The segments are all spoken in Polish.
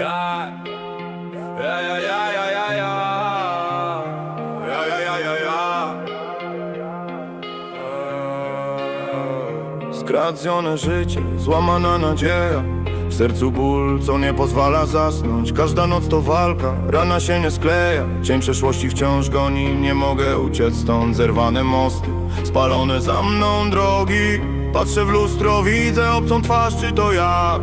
Ja, życie, złamana nadzieja. W sercu ból, co nie pozwala zasnąć. Każda noc to walka, rana się nie skleja. Cień przeszłości wciąż goni, nie mogę uciec. Stąd Zerwane mosty, spalone za mną drogi. Patrzę w lustro, widzę obcą twarz, czy to ja?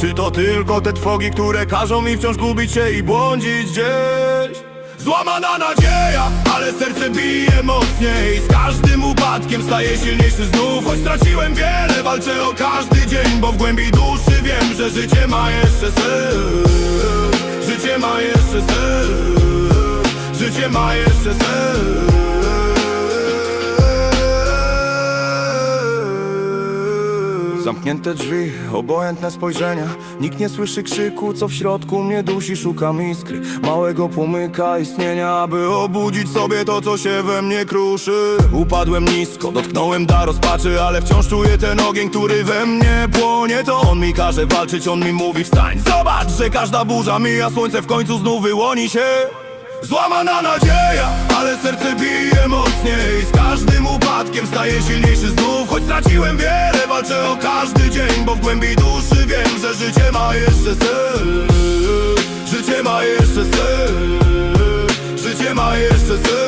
Czy to tylko te trwogi, które każą mi wciąż gubić się i błądzić gdzieś? Złamana nadzieja, ale serce bije mocniej. Z każdym upadkiem staję silniejszy znów. Choć straciłem wiele, walczę o każdy dzień Bo w głębi duszy wiem, że życie ma jeszcze sens. Życie ma jeszcze sens. Życie ma jeszcze sens Zamknięte drzwi, obojętne spojrzenia. Nikt nie słyszy krzyku, co w środku mnie dusi. Szukam iskry, małego płomyka istnienia Aby obudzić sobie to, co się we mnie kruszy. Upadłem nisko, dotknąłem da rozpaczy Ale wciąż czuję ten ogień, który we mnie płonie. To on mi każe walczyć, on mi mówi wstań. Zobacz, że każda burza mija, słońce w końcu znów wyłoni się. Złamana nadzieja, ale serce bije mocniej. Z każdym upadkiem staję silniejszy znów Choć straciłem wiele, walczę o każdy dzień Bo w głębi duszy wiem, że życie ma jeszcze sens Życie ma jeszcze sens Życie ma jeszcze sens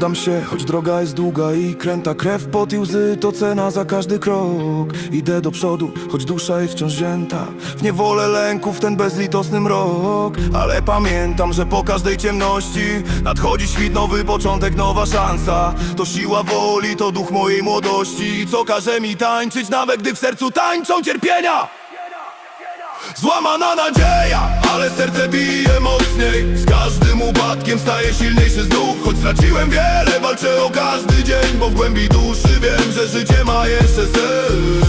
poddam się, choć droga jest długa i kręta krew pot i łzy To cena za każdy krok. Idę do przodu, choć dusza jest wciąż wzięta. W niewolę lęków ten bezlitosny mrok. Ale pamiętam, że po każdej ciemności Nadchodzi świt, nowy początek, nowa szansa. To siła woli, to duch mojej młodości. Co każe mi tańczyć, nawet gdy w sercu tańczą cierpienia Złamana nadzieja, ale serce bije mocniej. Z każdym upadkiem staję silniejszy znów. Choć straciłem wiele, walczę o każdy dzień Bo w głębi duszy wiem, że życie ma jeszcze sens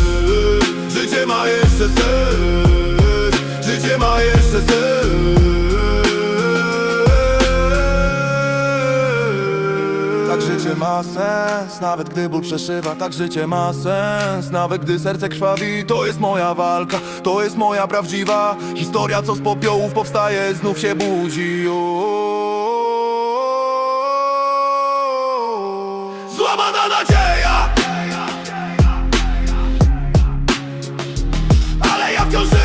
tak życie ma sens Nawet gdy ból przeszywa, tak życie ma sens. Nawet gdy serce krwawi, to jest moja walka To jest moja prawdziwa historia, co z popiołów powstaje Znów się budzi. Złamana nadzieja! Ale ja wciąż